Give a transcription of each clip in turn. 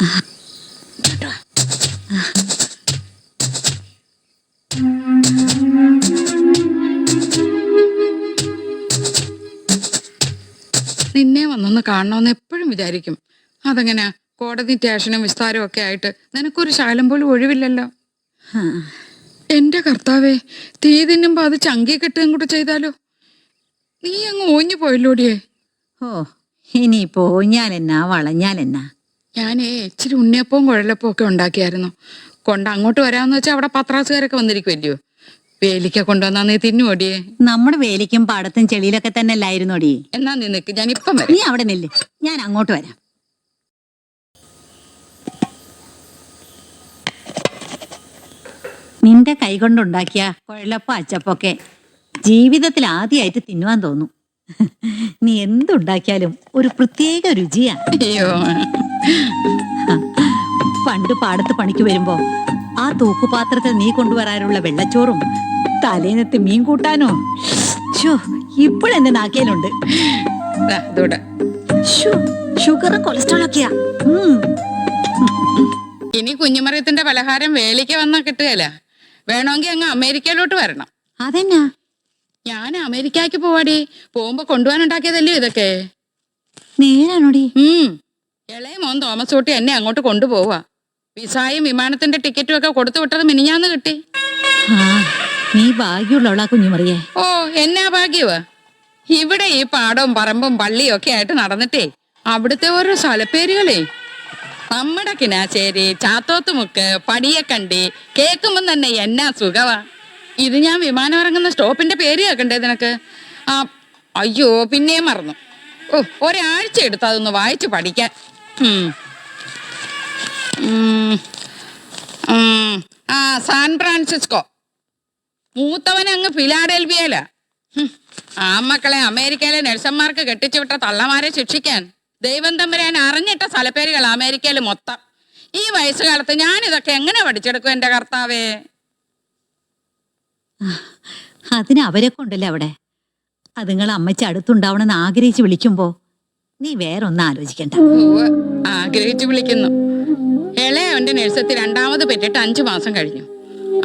നിന്നെ വന്നൊന്ന് കാണണമെന്ന് എപ്പോഴും വിചാരിക്കും. അതങ്ങനെ? കോടതി സ്റ്റേഷനും വിസ്താരവും ഒക്കെ ആയിട്ട് നിനക്കൊരു ശാലം പോലും ഒഴിവില്ലല്ലോ. എന്റെ കർത്താവേ തീ തിന്നുമ്പോ അത് ചങ്കി കെട്ടുകയും കൂടെ ചെയ്താലോ? നീ അങ്ങ് ഓഞ്ഞു പോയല്ലോടിയേ? ഓ ഇനിയിപ്പോ ഓഞ്ഞാലെന്നാ വളഞ്ഞാലെന്നാ? ഞാനേ ഇച്ചിരി ഉണ്ണിയപ്പവും കുഴലപ്പവും ഒക്കെ ഉണ്ടാക്കിയായിരുന്നു. കൊണ്ട് അങ്ങോട്ട് വരാമെന്ന് വെച്ചാൽ അവിടെ പത്രാസുകാരൊക്കെ വന്നിരിക്കുമല്ലയോ വേലിക്ക കൊണ്ടുവന്നാ നീ തിന്നുവോടിയേ? നമ്മുടെ വേലിക്കും പാടത്തും ചെളിയിലൊക്കെ തന്നെ അല്ലായിരുന്നോടി? എന്നാ നീ നിക്ക് ഞാൻ ഇപ്പം വരാം. നീ അവിടെ നില്ല്. ഞാൻ അങ്ങോട്ട് വരാം. നിന്റെ കൈ കൊണ്ടുണ്ടാക്കിയ കുഴലപ്പം അച്ചപ്പൊക്കെ ജീവിതത്തിൽ ആദ്യമായിട്ട് തിന്നുവാൻ തോന്നും. നീ എന്തുണ്ടാക്കിയാലും ഒരു പ്രത്യേക രുചിയാണ് അയ്യോ. പണ്ട് പാടത്ത് പണിക്ക് വരുമ്പോ ആ തൂക്കുപാത്രത്തിൽ നീ കൊണ്ടുവരാനുള്ള വെള്ളച്ചോറും തലേനത്ത് മീൻ കൂട്ടാനോ? ഇപ്പോഴെന്റെ ശ്ശോ, ഷുഗറും കൊളസ്ട്രോൾ ഒക്കെയാ. ഇനി കുഞ്ഞുമറിയത്തിന്റെ പലഹാരം വേലിക്ക് വന്നാ കിട്ടുകയില്ല. വേണമെങ്കിൽ അങ്ങ് അമേരിക്കയിലോട്ട് വരണം. അതെന്നാ? ഞാൻ അമേരിക്കയ്ക്ക് പോവാടി. പോകുമ്പോ കൊണ്ടുപോകാനുണ്ടാക്കിയതല്ലേ ഇതൊക്കെ? നേരാണോടി ഉം. ഇളയ മോൻ തോമസ് കുട്ടി എന്നെ അങ്ങോട്ട് കൊണ്ടുപോവാ. വിസായും വിമാനത്തിന്റെ ടിക്കറ്റും ഒക്കെ കൊടുത്തു വിട്ടത് മിനിഞ്ഞാന്ന് കിട്ടി. നീ ഭാഗ്യമുള്ളവളാ കുഞ്ഞുമറിയേ. ഓ എന്നാ ഭാഗ്യവാ? ഇവിടെ ഈ പാടവും പറമ്പും പള്ളിയും ഒക്കെ ആയിട്ട് നടന്നിട്ടേ അവിടുത്തെ ഓരോ സ്ഥലപ്പേരുകളേ. നമ്മുടെ കിനാശ്ശേരി ചാത്തോത്തുമുക്ക് പടിയക്കണ്ടി കേൾക്കുമ്പം തന്നെ എന്നാ സുഖവാ. ഇത് ഞാൻ വിമാനം ഇറങ്ങുന്ന സ്റ്റോപ്പിന്റെ പേര് കേൾക്കണ്ടേ നിനക്ക്? ആ അയ്യോ പിന്നെയും മറന്നു. ഓ ഒരാഴ്ച എടുത്ത് അതൊന്ന് വായിച്ച് പഠിക്കാൻ. ആ സാൻ ഫ്രാൻസിസ്കോ. മൂത്തവൻ അങ്ങ് ഫിലാഡൽഫിയയില ആ മക്കളെ അമേരിക്കയിലെ നഴ്സന്മാർക്ക് കെട്ടിച്ചു വിട്ട തള്ളമാരെ ശിക്ഷിക്കാൻ. ദൈവം തമ്പുരാൻ അറിഞ്ഞിട്ട സ്ഥലപ്പേരുകൾ അമേരിക്കയിൽ മൊത്തം. ഈ വയസ്സുകാലത്ത് ഞാൻ ഇതൊക്കെ എങ്ങനെ പഠിച്ചെടുക്കും എന്റെ കർത്താവേ? അതിന് അവരെ കൊണ്ടല്ലേ അവിടെ? അതുങ്ങൾ അമ്മച്ചി അടുത്തുണ്ടാവണമെന്ന് ആഗ്രഹിച്ച് വിളിക്കുമ്പോ നീ വേറൊന്നും ആലോചിക്കണ്ട. ആഗ്രഹിച്ചു വിളിക്കുന്നു. ഇളയവന്റെ നേഴ്സത്തിൽ രണ്ടാമത് പെറ്റിട്ട് അഞ്ചു മാസം കഴിഞ്ഞു.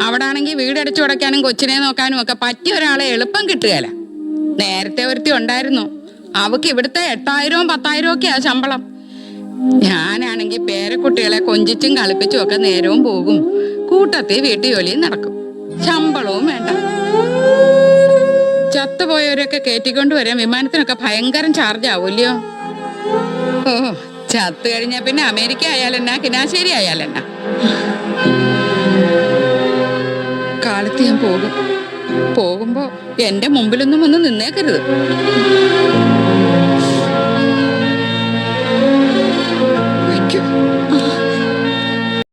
അവിടെ ആണെങ്കിൽ വീടടച്ചു കൊടുക്കാനും കൊച്ചിനെ നോക്കാനും ഒക്കെ പറ്റിയ ഒരാളെ എളുപ്പം കിട്ടുകയല്ല. നേരത്തെ ഒരുത്തി ഉണ്ടായിരുന്നു. അവക്ക് ഇവിടുത്തെ എട്ടായിരവും പത്തായിരവും ഒക്കെയാ ശമ്പളം. ഞാനാണെങ്കിൽ പേരക്കുട്ടികളെ കൊഞ്ചിച്ചും കളിപ്പിച്ചും ഒക്കെ നേരവും പോകും. കൂട്ടത്തിൽ വീട്ടു ജോലിയും നടക്കും. ശമ്പളവും വേണ്ട. ചത്തുപോയവരൊക്കെ കയറ്റിക്കൊണ്ട് വരാൻ വിമാനത്തിനൊക്കെ ഭയങ്കരം ചാർജ് ആവൂല്ലയോ? ഓ ചത്തു കഴിഞ്ഞാ പിന്നെ അമേരിക്ക ആയാലെന്നാ കിനാശ്ശേരി ആയാലെന്നാ കാലത്ത് ഞാൻ പോകും. പോകുമ്പോ എന്റെ മുമ്പിലൊന്നും ഒന്ന് നിന്നേക്കരുത്.